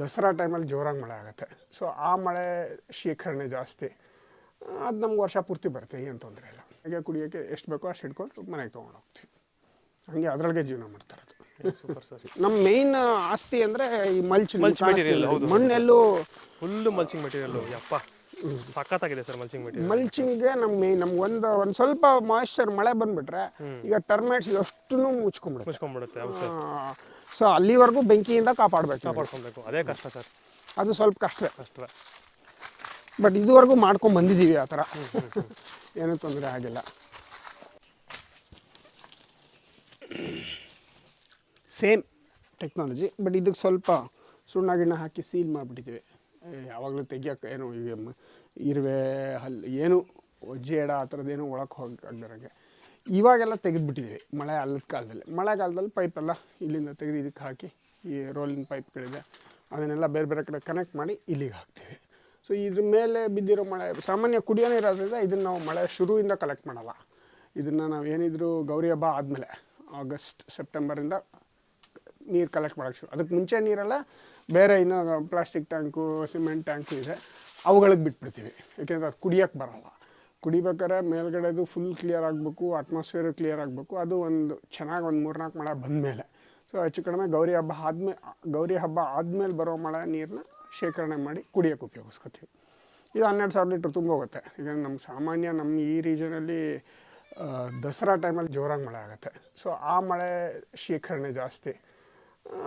ದಸರಾ ಟೈಮಲ್ಲಿ ಜೋರಾಗಿ ಮಳೆ ಆಗುತ್ತೆ. ಸೊ ಆ ಮಳೆ ಶೇಖರಣೆ ಜಾಸ್ತಿ. ಅದು ನಮ್ಗೆ ವರ್ಷ ಪೂರ್ತಿ ಬರುತ್ತೆ ಏನು ತೊಂದರೆ ಇಲ್ಲ. ಹಾಗೆ ಕುಡಿಯೋಕ್ಕೆ ಎಷ್ಟು ಬೇಕೋ ಅಷ್ಟು ಹಿಡ್ಕೊಂಡು ಮನೆಗೆ ತೊಗೊಂಡು ಹೋಗ್ತೀವಿ. ಹಂಗೆ ಅದರೊಳಗೆ ಜೀವನ ಮಾಡ್ತಾರೆ ನಮ್ಮ ಮೇಯ್ನ್ ಆಸ್ತಿ ಅಂದರೆ ಈ ಮಲ್ಚ್ ಮಲ್ಚ್ ಮೆಟೀರಿಯಲ್ ಹೌದು. ಮಣ್ಣೆಲ್ಲೂ ಫುಲ್ಲು ಮಲ್ಚಿಂಗ್ ಮೆಟೀರಿಯಲ್ ಯಪ್ಪ. ಸಖತ್ತಾಗಿದೆ ಸರ್ ಮಲ್ಚಿಂಗ್ ಮೆಟೀರಿಯಲ್ ಮಲ್ಚಿಂಗ್ಗೆ ನಮ್ಮ ಮೇಯ್ನ್ ನಮ್ಗೆ ಒಂದು ಒಂದು ಸ್ವಲ್ಪ ಮಾಯಿಶ್ಚರ್ ಮಳೆ ಬಂದ್ಬಿಟ್ರೆ ಈಗ ಟರ್ಮೇಟ್ಸ್ ಅಷ್ಟು ಮುಚ್ಕೊಂಡ್ಬಿಡುತ್ತೆ. ಮುಚ್ಕೊಂಡ್ಬಿಡುತ್ತೆ ಸೊ ಅಲ್ಲಿವರೆಗೂ ಬೆಂಕಿಯಿಂದ ಕಾಪಾಡಬೇಕು ಕಾಪಾಡ್ಕೊಬೇಕು ಅದೇ ಕಷ್ಟ ಸರ್. ಅದು ಸ್ವಲ್ಪ ಕಷ್ಟವೇ. ಕಷ್ಟವೇ ಬಟ್ ಇದುವರೆಗೂ ಮಾಡ್ಕೊಂಡು ಬಂದಿದ್ದೀವಿ ಆ ಥರ. ಏನೂ ತೊಂದರೆ ಆಗಿಲ್ಲ. ಸೇಮ್ ಟೆಕ್ನಾಲಜಿ ಬಟ್ ಇದಕ್ಕೆ ಸ್ವಲ್ಪ ಸುಣ್ಣ ಗಿಣ್ಣ ಹಾಕಿ ಸೀಲ್ ಮಾಡಿಬಿಟ್ಟಿದ್ದೀವಿ. ಯಾವಾಗಲೂ ತೆಗಿಯೋಕೆ ಏನು ಇರುವೆ ಹಲ್ ಏನು ಜೇಡ ಆ ಥರದ್ದೇನು ಒಳಕ್ಕೆ ಹೋಗಿ ಆಗ್ದಿರಂಗೆ ಇವಾಗೆಲ್ಲ ತೆಗೆದುಬಿಟ್ಟಿದ್ದೀವಿ, ಮಳೆ ಅಲ್ಲದ ಕಾಲದಲ್ಲಿ. ಮಳೆಗಾಲದಲ್ಲಿ ಪೈಪೆಲ್ಲ ಇಲ್ಲಿಂದ ತೆಗೆದು ಇದಕ್ಕೆ ಹಾಕಿ, ಈ ರೋಲಿಂಗ್ ಪೈಪ್ಗಳಿದೆ ಅದನ್ನೆಲ್ಲ ಬೇರೆ ಬೇರೆ ಕಡೆ ಕನೆಕ್ಟ್ ಮಾಡಿ ಇಲ್ಲಿಗೆ ಹಾಕ್ತೀವಿ. ಸೊ ಇದ್ರ ಮೇಲೆ ಬಿದ್ದಿರೋ ಮಳೆ, ಸಾಮಾನ್ಯ ಕುಡಿಯೋ ನೀರಾದ್ರಿಂದ ಇದನ್ನು ನಾವು ಮಳೆ ಶುರುವಿಂದ ಕಲೆಕ್ಟ್ ಮಾಡಲ್ಲ. ಇದನ್ನು ನಾವು ಏನಿದ್ರು ಗೌರಿ ಹಬ್ಬ ಆದಮೇಲೆ ಆಗಸ್ಟ್ ಸೆಪ್ಟೆಂಬರಿಂದ ನೀರು ಕಲೆಕ್ಟ್ ಮಾಡೋಕ್ಕೆ ಶುರು. ಅದಕ್ಕೆ ಮುಂಚೆ ನೀರೆಲ್ಲ ಬೇರೆ ಇನ್ನೂ ಪ್ಲಾಸ್ಟಿಕ್ ಟ್ಯಾಂಕು ಸಿಮೆಂಟ್ ಟ್ಯಾಂಕು ಇದೆ, ಅವುಗಳಿಗೆ ಬಿಟ್ಬಿಡ್ತೀವಿ. ಯಾಕೆಂದರೆ ಅದು ಕುಡಿಯೋಕ್ಕೆ ಬರಲ್ಲ. ಕುಡಿಬೇಕಾದ್ರೆ ಮೇಲ್ಗಡೆದು ಫುಲ್ ಕ್ಲಿಯರ್ ಆಗಬೇಕು ಅಟ್ಮಾಸ್ಫಿಯರ್ ಕ್ಲಿಯರ್ ಆಗಬೇಕು. ಅದು ಒಂದು ಚೆನ್ನಾಗಿ ಒಂದು ಮೂರ್ನಾಲ್ಕು ಮಳೆ ಬಂದಮೇಲೆ. ಸೊ ಹೆಚ್ಚು ಕಡಿಮೆ ಗೌರಿ ಹಬ್ಬ ಆದಮೇಲೆ ಗೌರಿ ಹಬ್ಬ ಆದಮೇಲೆ ಬರೋ ಮಳೆ ನೀರನ್ನ ಶೇಖರಣೆ ಮಾಡಿ ಕುಡಿಯೋಕ್ಕೆ ಉಪಯೋಗಿಸ್ಕೊತೀವಿ. ಇದು ಹನ್ನೆರಡು ಸಾವಿರ ಲೀಟ್ರ್ ತುಂಬ ಹೋಗುತ್ತೆ ಈಗ ನಮ್ಮ ಸಾಮಾನ್ಯ ನಮ್ಮ ಈ ರೀಜನಲ್ಲಿ ದಸರಾ ಟೈಮಲ್ಲಿ ಜೋರಾಗಿ ಮಳೆ ಆಗುತ್ತೆ. ಸೊ ಆ ಮಳೆ ಶೇಖರಣೆ ಜಾಸ್ತಿ.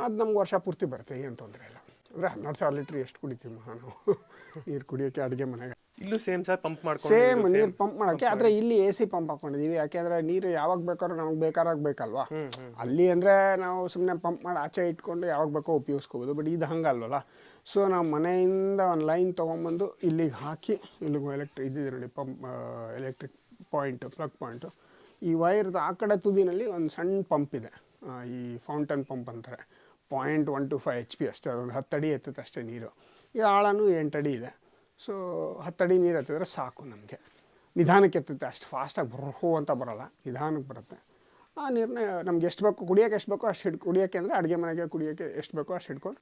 ಅದು ನಮ್ಗೆ ವರ್ಷ ಪೂರ್ತಿ ಬರುತ್ತೆ, ಏನು ತೊಂದರೆ ಇಲ್ಲ. ಅಂದರೆ ಹನ್ನೆರಡು ಸಾವಿರ ಲೀಟ್ರ್ ಎಷ್ಟು ಕುಡಿತೀವಿ ನಾನು ನೀರು ಕುಡಿಯೋಕ್ಕೆ ಅಡುಗೆ ಮನೆಗೆ. ಇಲ್ಲೂ ಸೇಮ್ ಸರ್ ಪಂಪ್ ಮಾಡ್ಕೊಂಡು ಸೇಮ್ ನೀರು ಪಂಪ್ ಮಾಡೋಕೆ ಆದರೆ ಇಲ್ಲಿ ಎ ಸಿ ಪಂಪ್ ಹಾಕೊಂಡಿದ್ದೀವಿ ಯಾಕೆಂದರೆ ನೀರು ಯಾವಾಗ ಬೇಕಾದ್ರೂ ನಮಗೆ ಬೇಕಾದಾಗ ಬೇಕಲ್ವಾ ಅಲ್ಲಿ ಅಂದರೆ ನಾವು ಸುಮ್ಮನೆ ಪಂಪ್ ಮಾಡಿ ಆಚೆ ಇಟ್ಕೊಂಡು ಯಾವಾಗ ಬೇಕೋ ಉಪಯೋಗಿಸ್ಕೋಬೋದು. ಬಟ್ ಇದು ಹಂಗಲ್ವಲ್ಲ? ಸೊ ನಾವು ಮನೆಯಿಂದ ಒಂದು ಲೈನ್ ತೊಗೊಂಬಂದು ಇಲ್ಲಿಗೆ ಹಾಕಿ ಇಲ್ಲಿಗೆ ಎಲೆಕ್ಟ್ರಿಕ್ ಇದಿದೆ ನೋಡಿ pump electric point plug point ಈ ವೈರ್ದು ಆ ಕಡೆ ತುದಿನಲ್ಲಿ ಒಂದು ಸಣ್ಣ ಪಂಪ್ ಇದೆ. ಈ ಫೌಂಟನ್ ಪಂಪ್ ಅಂತಾರೆ. Point one two five H P ಅಷ್ಟೇ. ಒಂದು ಅಡಿ ಎತ್ತುತ್ತೆ ಅಷ್ಟೇ ನೀರು. ಈ ಆಳನೂ ಅಡಿ ಇದೆ. ಸೊ ಹತ್ತಡಿ ನೀರು ಹತ್ತಿದ್ರೆ ಸಾಕು ನಮಗೆ. ನಿಧಾನಕ್ಕೆ ಎತ್ತುತ್ತೆ ಅಷ್ಟು ಫಾಸ್ಟಾಗಿ ಬರ್ಹೋ ಅಂತ ಬರೋಲ್ಲ ನಿಧಾನಕ್ಕೆ ಬರುತ್ತೆ. ಆ ನೀರನ್ನ ನಮ್ಗೆ ಎಷ್ಟು ಬೇಕು ಕುಡಿಯೋಕೆ ಎಷ್ಟು ಬೇಕೋ ಅಷ್ಟು ಹಿಡ್ ಕುಡಿಯೋಕ್ಕೆ ಅಂದರೆ ಅಡುಗೆ ಮನೆಗೆ ಕುಡಿಯೋಕ್ಕೆ ಎಷ್ಟು ಬೇಕೋ ಅಷ್ಟು ಹಿಡ್ಕೊಂಡು.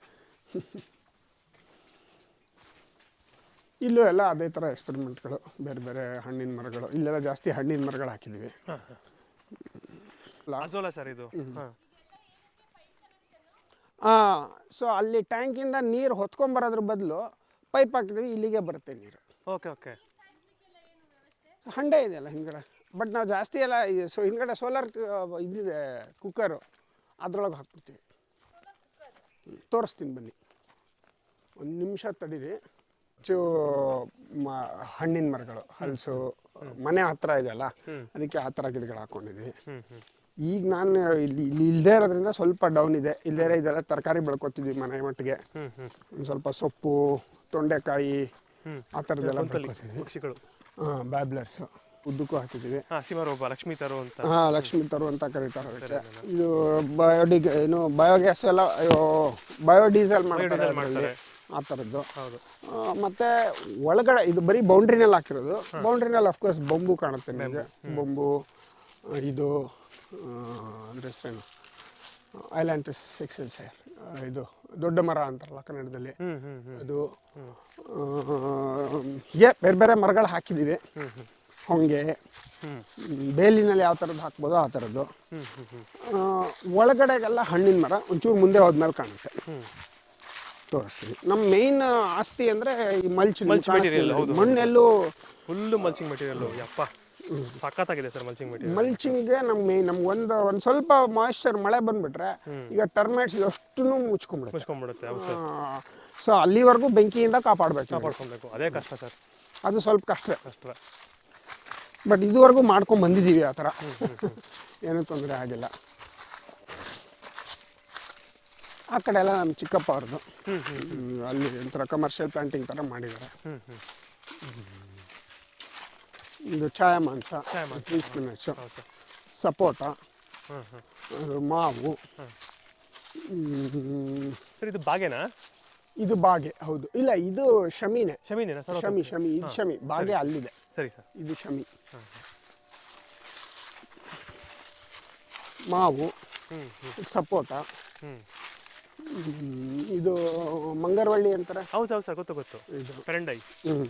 ಇಲ್ಲೂ ಎಲ್ಲ ಅದೇ ಥರ ಎಕ್ಸ್ಪೆರಿಮೆಂಟ್ಗಳು ಬೇರೆ ಬೇರೆ ಹಣ್ಣಿನ ಮರಗಳು ಇಲ್ಲೆಲ್ಲ ಜಾಸ್ತಿ ಹಣ್ಣಿನ ಮರಗಳು ಹಾಕಿದ್ವಿ. ಸರ್ ಇದು? ಹಾಂ. ಸೊ ಅಲ್ಲಿ ಟ್ಯಾಂಕಿಂದ ನೀರು ಹೊತ್ಕೊಂಬರೋದ್ರ ಬದಲು ಪೈಪ್ ಹಾಕಿದ್ವಿ ಇಲ್ಲಿಗೆ ಬರುತ್ತೆ ನೀರು. Okay okay. ಹಂಡೆ ಇದೆಯಲ್ಲ ಹಿಂದ್ಗಡೆ. ಬಟ್ ನಾವು ಜಾಸ್ತಿ ಎಲ್ಲ ಸೊ ಹಿಂದ್ಗಡೆ ಸೋಲಾರ್ ಇದಿದೆ ಕುಕ್ಕರು ಅದ್ರೊಳಗೆ ಹಾಕ್ಬಿಡ್ತೀವಿ. ತೋರಿಸ್ತೀನಿ ಬನ್ನಿ. ಒಂದು ನಿಮಿಷ ತಡೀರಿ. ಹೆಚ್ಚು ಮ ಹಣ್ಣಿನ ಮರಗಳು ಹಲಸು ಮನೆ ಹತ್ರ ಇದೆಯಲ್ಲ ಅದಕ್ಕೆ ಆ ಥರ ಗಿಡಗಳು ಹಾಕ್ಕೊಂಡಿದ್ವಿ ಈಗ ನಾನು ಇಲ್ಲಿ ಇಲ್ಲಿ ಇಲ್ಲದೇ ಇರೋದ್ರಿಂದ ಸ್ವಲ್ಪ ಡೌನ್ ಇದೆ. ಇಲ್ಲದೇ ಇದೆಲ್ಲ ತರಕಾರಿ ಬೆಳ್ಕೊತಿದ್ವಿ ಮನೆ ಮಟ್ಟಿಗೆ. ಒಂದು ಸ್ವಲ್ಪ ಸೊಪ್ಪು ತೊಂಡೆಕಾಯಿ ಆ ಥರದ್ದೆಲ್ಲ ಪಕ್ಷಿಗಳು ಹಾಂ ಬ್ಯಾಬ್ಲರ್ಸು. ಉದ್ದಕ್ಕೂ ಹಾಕಿದ್ದೀವಿ ಲಕ್ಷ್ಮೀ ತರು ಅಂತ. ಹಾಂ ಲಕ್ಷ್ಮಿ ತರು ಅಂತ ಕರೀತಾರೆ ಅದಕ್ಕೆ. ಇದು ಬಯೋಡಿಗ್ ಏನು ಬಯೋಗ್ಯಾಸ್ ಎಲ್ಲ ಅಯ್ಯೋ ಬಯೋಡೀಸೆಲ್ ಮಾಡ್ತಾರೆ ಮಾಡ್ತಾರೆ. ಆ ಥರದ್ದು ಮತ್ತೆ ಒಳಗಡೆ ಇದು ಬರೀ ಬೌಂಡ್ರಿನಲ್ಲಿ ಹಾಕಿರೋದು. ಬೌಂಡ್ರಿನಲ್ಲಿ ಅಫ್ಕೋರ್ಸ್ ಬೊಂಬು ಕಾಣುತ್ತೆ ನಿಮಗೆ. ಬೊಂಬು ಇದು ಅಂದರೆ ಹೆಸರೇನು ಐಲ್ಯಾಂಟಿಸ್ ಎಕ್ಸೆಲ್ಸ್ ಇದು ದೊಡ್ಡ ಮರ ಅಂತಾರಲ್ಲ ಕನ್ನಡದಲ್ಲಿ. ಅದು ಹೀಗೆ ಬೇರೆ ಬೇರೆ ಮರಗಳು ಹಾಕಿದ್ದೀವಿ. ಹೊಂಗೆ ಬೇಲಿನಲ್ಲಿ ಯಾವ ಥರದ್ದು ಹಾಕ್ಬೋದು ಆ ಥರದ್ದು. ಒಳಗಡೆಗೆಲ್ಲ ಹಣ್ಣಿನ ಮರ ಒಂಚೂರು ಮುಂದೆ ಹೋದ್ಮೇಲೆ ಕಾಣುತ್ತೆ. ತೋರಿಸ್ತೀವಿ ನಮ್ಮ ಮೇಯ್ನ್ ಆಸ್ತಿ ಅಂದರೆ ಈ ಮಲ್ಚ್ ಮಲ್ಚ್. ಮಣ್ಣೆಲ್ಲೂ ಫುಲ್ಲು ಮಲ್ಚಿಂಗ್ ಮೆಟೀರಿಯಲ್ ಯಪ್ಪ. ಸಖತ್ತಾಗಿದೆ ಸರ್ ಮಲ್ಚಿಂಗ್ ಮೆಟೀರಿಯಲ್ ಮಲ್ಚಿಂಗ್ಗೆ ನಮ್ಮ ನಮ್ಗೆ ಒಂದು ಒಂದು ಸ್ವಲ್ಪ ಮಾಯಿಶ್ಚರ್ ಮಳೆ ಬಂದ್ಬಿಟ್ರೆ ಈಗ ಟರ್ಮೇಟ್ಸ್ ಅಷ್ಟು ಮುಚ್ಕೊಂಡ್ಬಿಡುತ್ತೆ? ಮುಚ್ಕೊಂಡ್ಬಿಡುತ್ತೆ ಹೌದು ಸರ್. ಸೊ ಅಲ್ಲಿವರೆಗೂ ಬೆಂಕಿಯಿಂದ ಕಾಪಾಡಬೇಕು ಕಾಪಾಡ್ಕೊಬೇಕು ಅದೇ ಕಷ್ಟ ಸರ್. ಅದು ಸ್ವಲ್ಪ ಕಷ್ಟ. ಕಷ್ಟ. ಬಟ್ ಇದುವರೆಗೂ ಮಾಡ್ಕೊಂಡು ಬಂದಿದ್ದೀವಿ ಆ ಥರ. ಏನೂ ತೊಂದರೆ ಆಗಿಲ್ಲ. ಆ ಕಡೆ ಎಲ್ಲ ನಮ್ಮ ಚಿಕ್ಕಪ್ಪ ಅವ್ರದ್ದು. ಅಲ್ಲಿ ಒಂಥರ ಕಮರ್ಷಿಯಲ್ ಪ್ಲಾಂಟಿಂಗ್ ಥರ ಮಾಡಿದ್ದಾರೆ. ಇದು ಚಾಯ ಮಾಂಸ ಛಾಯಾಮಾಂಸ, ಟ್ರೀ ಸ್ಪಿನಚ್ಚು ಓಕೆ ಸಪೋಟ ಅದು ಮಾವು. ಹ್ಮ್, ಸರ್ ಇದು ಬಾಗೆನಾ? ಇದು ಬಾಗೆ ಹೌದು. ಇಲ್ಲ ಇದು ಶಮಿನೇ. ಶಮೀನೇನಾ? ಸರ್ ಶಮಿ ಶಮಿ ಇದು ಶಮಿ. ಬಾಗೆ ಅಲ್ಲಿದೆ. ಸರಿ ಸರ್. ಇದು ಶಮಿ. ಮಾವು ಸಪೋಟ. ಹ್ಮ್, ಇದು ಮಂಗರವಳ್ಳಿ ಅಂತಾರೆ. ಹೌದು ಹೌದು ಸರ್. ಗೊತ್ತು ಗೊತ್ತು. ಇದು. ಪೆರಂಡೈ. ಹ್ಞೂ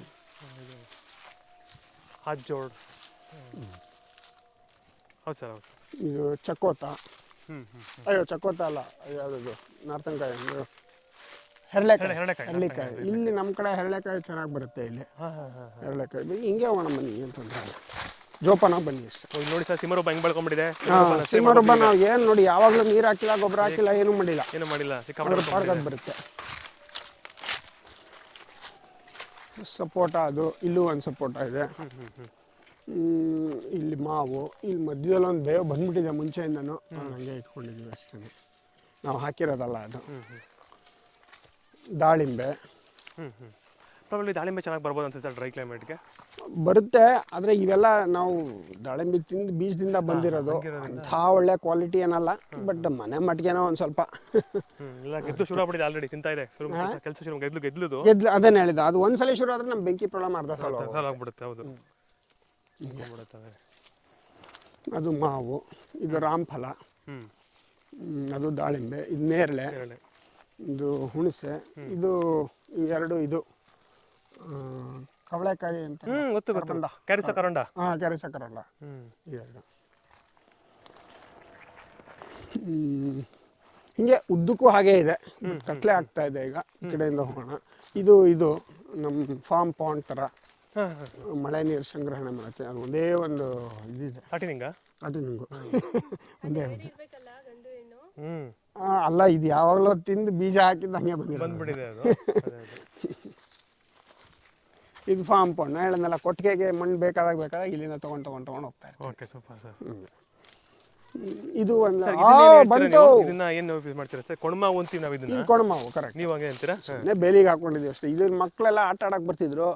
ಹಾತ್ ಜೋಡ್ ಹೌದು ಸರ್ ಹೌದು ಇದು ಚಕೋತ ಹ್ಞೂ ಹ್ಞೂ ಅಯ್ಯೋ ಚಕೋತ ಅಲ್ಲ ಯಾವುದದು? ನಾರ್ತಂಕಾಯಿ ಇದು ಹೆರಳೆಕಾಯಿ. ಹೆರಳೆಕಾಯಿ, ಹೆರಳೆಕಾಯಿ. ಇಲ್ಲಿ ನಮ್ಮ ಕಡೆ ಹೆರಳೆಕಾಯಿ ಚೆನ್ನಾಗಿ ಬರುತ್ತೆ ಇಲ್ಲಿ. ಹಾಂ ಹಾಂ ಹಾಂ ಹೆರಳೆಕಾಯಿ. ಬನ್ನಿ ಹಿಂಗೆ ಹೋಗೋಣ ಬನ್ನಿ ಏನು ತೊಂದರೆ ಇಲ್ಲ. ಜೋಪಾನ ಬನ್ನಿ ಅಷ್ಟೇ. ನೋಡಿ ಸರ್ ಸಿಮರೊಬ್ಬ ಹೆಂಗೆ ಬೆಳ್ಕೊಂಡ್ಬಿಟ್ಟಿದೆ ಹಾಂ ಸಿಮರೊಬ್ಬ ನಾವು ಏನು ನೋಡಿ ಯಾವಾಗಲೂ ನೀರು ಹಾಕಿಲ್ಲ ಗೊಬ್ಬರ ಹಾಕಿಲ್ಲ ಏನೂ ಮಾಡಿಲ್ಲ. ಏನು ಮಾಡಿಲ್ಲ ಅದ್ರ ಸಿಕ್ಕಾಪಟ್ಟೆ ಪಾಡ್ಗದ್ ಬರುತ್ತೆ. ಸಪೋಟ ಅದು ಇಲ್ಲೂ ಒಂದು ಸಪೋಟ ಇದೆ. ಇಲ್ಲಿ ಮಾವು ಇಲ್ಲಿ ಮಧ್ಯದಲ್ಲಿ ಒಂದು ಬೇವು ಬಂದ್ಬಿಟ್ಟಿದೆ ಮುಂಚೆಯಿಂದನೂ. ಹಂಗೆ ಇಟ್ಕೊಂಡಿದ್ದೀವಿ ಅಷ್ಟೇ. ನಾವು ಹಾಕಿರೋದಲ್ಲ ಅದು. ದಾಳಿಂಬೆ. ಹ್ಞೂ ಹ್ಞೂ ಪ್ರಾಬ್ಲಿ ದಾಳಿಂಬೆ ಚೆನ್ನಾಗಿ ಬರ್ಬೋದು ಅನ್ಸುತ್ತೆ ಸರ್ ಡ್ರೈ ಕ್ಲೈಮೇಟ್ಗೆ ಬರುತ್ತೆ ಆದರೆ ಇವೆಲ್ಲ ನಾವು ದಾಳಿಂಬೆ ತಿಂದು ಬೀಜದಿಂದ ಬಂದಿರೋದು. ಅಂಥ ಒಳ್ಳೆ ಕ್ವಾಲಿಟಿ ಏನಲ್ಲ ಬಟ್ ಮನೆ ಮಟ್ಟಿಗೆನೋ ಒಂದು ಸ್ವಲ್ಪ. ಇಲ್ಲ ಗೆದ್ದು ಶುರು ಆಗ್ಬಿಟ್ಟಿದೆ ಆಲ್ರೆಡಿ ತಿಂತಾ ಇದೆ. ಕೆಲಸ ಶುರು ಗೆದ್ಲು ಗೆದ್ಲುದು. ಗೆದ್ಲು ಅದನ್ನೇ ಹೇಳಿದ ಅದು ಒಂದ್ಸಲ ಶುರು ಆದ್ರೆ ನಮ್ಮ ಬೆಂಕಿ ಪ್ರಾಬ್ಲಮ್ ಅರ್ಧ ಸಲ ಆಗ್ಬಿಡುತ್ತೆ ಹೌದು. ಅದು ಮಾವು ಇದು ರಾಮಫಲ ಅದು ದಾಳಿಂಬೆ ಇದು ನೇರಳೆ ಇದು ಹುಣಸೆ ಇದು ಎರಡು ಇದು ಕವಳೆಕಾಯಿ ಅಂತ ಹ್ಮ್ ಗೊತ್ತು ಗೊತ್ತು. ಕ್ಯಾರಿಸ ಕರಂಡ? ಹಾ ಹ್ಞೂ ಎರಡು. ಹ್ಮ್. ಹಿಂಗೆ ಉದ್ದಕ್ಕೂ ಹಾಗೇ ಇದೆ. ಕಟ್ಲೆ ಆಗ್ತಾ ಇದೆ ಈಗ. ಕಡೆಯಿಂದ ಹೋಗೋಣ. ಇದು ಇದು ನಮ್ಮ ಫಾರ್ಮ್ ಪಾಂಡ್ ತರ ಮಳೆ ನೀರು ಸಂಗ್ರಹಣೆ ಮಾಡುತ್ತೆ ಅದು ಒಂದೇ ಒಂದು ಇದಿದೆ. ಅದು ನಿಮಗೆ. ಒಂದೇ ಒಂದು. ಅಲ್ಲ ಇದು ಯಾವಾಗಲೂ ತಿಂದು ಬೀಜ ಹಾಕಿದ್ದು ಹಂಗೆ ಬಂದಿರೋದು ಬಂದ್ಬಿಟ್ಟಿದೆ ಅದು ಅದೇ ಅದೇ ಇದು ಫಾರ್ಮ್ ಪೌಂಡ್ ಹೇಳಂದಲ್ಲ ಹೇಳಿದ್ನಲ್ಲ ಕೊಟ್ಟಿಗೆಗೆ ಮಣ್ಣು ಬೇಕಾದಾಗ ಬೇಕಾದಾಗ ಇಲ್ಲಿಂದ ತೊಗೊಂಡು ತೊಗೊಂಡು ತೊಗೊಂಡು ಹೋಗ್ತಾರೆ ಓಕೆ ಸೂಪರ್ ಸರ್. ಇದು ಒಂದು ಬಂತು. ಇದನ್ನ ಏನು ಯೂಸ್ ಮಾಡ್ತೀರಾ ಸರ್? ಕೊಣಮ ಅಂತೀವಿ ನಾವು ಇದನ್ನ? ಈ ಕೊಡಮಾವು ಕರೆಕ್ಟ್ ನೀವು ಹಂಗೆ ಅಂತೀರಾ ಬೇಲಿಗೆ ಹಾಕೊಂಡಿದ್ದೀವಿ ಅಷ್ಟೇ. ಇದ್ರ ಮಕ್ಕಳೆಲ್ಲ ಆಟ ಆಡಕ್ಕೆ ಬರ್ತಿದ್ರು.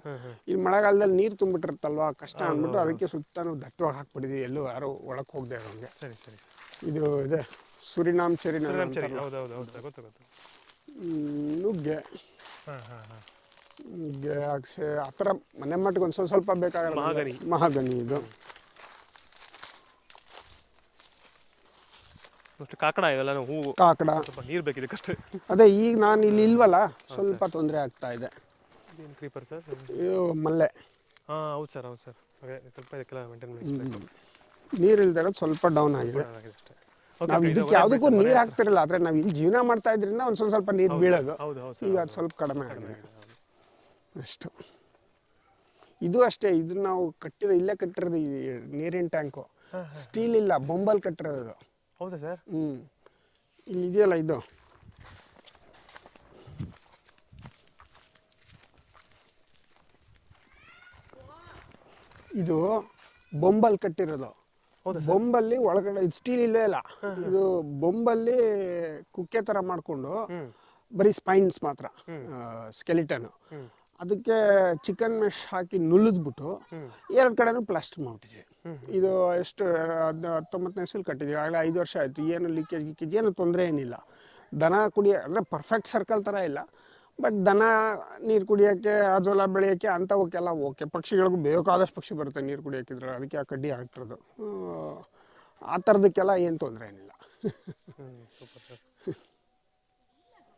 ಇಲ್ಲಿ ಮಳೆಗಾಲದಲ್ಲಿ ನೀರು ತುಂಬಿಟ್ಟಿರುತ್ತಲ್ವಾ ಕಷ್ಟ ಅಂದ್ಬಿಟ್ಟು ಅದಕ್ಕೆ ಸುತ್ತಾನು ದಟ್ಟವಾಗಿ ಹಾಕ್ಬಿಟ್ಟಿದ್ವಿ. ಎಲ್ಲೂ ಯಾರು ಒಳಕ್ಕೆ ಹೋಗದೆ ಇರೋಂಗೆ ಸರಿ ಸರಿ. ಇದು ಇದೆ ಸುರಿನಾಮ್ ಚರಿನಾಮ್ ಸರಿ ಹೌದು ಹೌದು ಹೌದು. ಗೊತ್ತು ಗೊತ್ತು. ನುಗ್ಗೆ. ಹಾಂ ಹಾಂ ಹಾಂ. ನುಗ್ಗೆ ಅಕ್ಷೆ ಆ ಥರ ಮನೆ ಮಟ್ಟಿಗೆ ಒಂದು ಸ್ವಲ್ಪ ಸ್ವಲ್ಪ ಬೇಕಾಗಲ್ಲ ಮಹಾಗನಿ. ಮಹಾಗನಿ ಇದು. ಕಾಕಡ ಇವೆಲ್ಲ ಹೂವು. ಕಾಕಡ. ಸ್ವಲ್ಪ ನೀರು ಬೇಕಿದೆ ಅಷ್ಟೇ ಅದೇ ಈಗ ನಾನು ಇಲ್ಲಿ ಇಲ್ವಲ್ಲ ಸ್ವಲ್ಪ ತೊಂದರೆ ಆಗ್ತಾ ಇದೆ. ಏನು ಕ್ರೀಪರ್ ಸರ್ ಇದು ಮಲ್ಲೆ. ಹಾಂ ಹೌದು ಸರ್ ಹೌದು ಸರ್ ಹಾಗೆ ಸ್ವಲ್ಪ ಇದಕ್ಕೆಲ್ಲ ಮೇಂಟೈನ್ ಮಾಡಿ ನೀರು ಇಲ್ದಿರೋದು ಸ್ವಲ್ಪ ಡೌನ್ ಆಗಿದೆ. ಅಷ್ಟೇ. ನಾವು ಇದಕ್ಕೆ ಯಾವುದಕ್ಕೂ ನೀರು ಹಾಕ್ತಿರಲ್ಲ ಆದರೆ ನಾವು ಇಲ್ಲಿ ಜೀವನ ಮಾಡ್ತಾ ಇದ್ರಿಂದ ಒಂದು ಸ್ವಲ್ಪ ಸ್ವಲ್ಪ ನೀರು ಬೀಳೋದು. ಈಗ ಅದು ಸ್ವಲ್ಪ ಕಡಿಮೆ ಆಗಿದೆ. ಅಷ್ಟು. ಇದು ಅಷ್ಟೇ ಇದು ನಾವು ಕಟ್ಟಿರೋ ಇಲ್ಲೇ ಕಟ್ಟಿರೋದು ಈ ನೀರಿನ ಟ್ಯಾಂಕು. ಸ್ಟೀಲ್ ಇಲ್ಲ ಬೊಂಬಲ್ ಕಟ್ಟಿರೋದು. ಹೌದಾ ಸರ್? ಹ್ಞೂ ಇಲ್ಲಿ ಇದೆಯಲ್ಲ ಇದು. ಇದು ಬೊಂಬಲ್ ಕಟ್ಟಿರೋದು. ಬೊಂಬಲ್ಲಿ ಒಳಗಡೆ ಇದು ಸ್ಟೀಲ್ ಇಲ್ಲೇ ಇಲ್ಲ. ಇದು ಬೊಂಬಲ್ಲಿ ಕುಕ್ಕೆ ಥರ ಮಾಡಿಕೊಂಡು ಬರೀ ಸ್ಪೈನ್ಸ್ ಮಾತ್ರ ಸ್ಕೆಲಿಟನು ಅದಕ್ಕೆ ಚಿಕನ್ ಮೆಶ್ ಹಾಕಿ ನುಲಿದ್ಬಿಟ್ಟು ಹ್ಞೂ ಎರಡು ಕಡೆನೂ ಪ್ಲಾಸ್ಟರ್ ಮಾಡ್ಬಿಟ್ಟಿದ್ವಿ ಇದು ಎಷ್ಟು ಹತ್ತೊಂಬತ್ತನೇ ಸಲ ಕಟ್ಟಿದ್ವಿ. ಆಗಲೇ ಐದು ವರ್ಷ ಆಯಿತು. ಏನು ಲೀಕೇಜ್ ಗೀಕೇಜ್ ಏನು ತೊಂದರೆ ಏನಿಲ್ಲ. ದನ ಕುಡಿಯ ಅಂದರೆ ಪರ್ಫೆಕ್ಟ್ ಸರ್ಕಲ್ ಥರ ಇಲ್ಲ. ಬಟ್ ದನ ನೀರು ಕುಡಿಯೋಕ್ಕೆ ಅಜೋಲ ಬೆಳೆಯೋಕ್ಕೆ ಅಂಥವಕ್ಕೆಲ್ಲ ಓಕೆ ಪಕ್ಷಿಗಳಿಗೂ ಬೇಕಾದಷ್ಟು ಪಕ್ಷಿ ಬರುತ್ತೆ ನೀರು ಕುಡಿಯೋಕ್ಕಿದ್ರೆ ಅದಕ್ಕೆ ಆ ಕಡ್ಡಿ ಆಗ್ತಿರೋದು ಆ ಥರದಕ್ಕೆಲ್ಲ ಏನು ತೊಂದರೆ ಏನಿಲ್ಲ.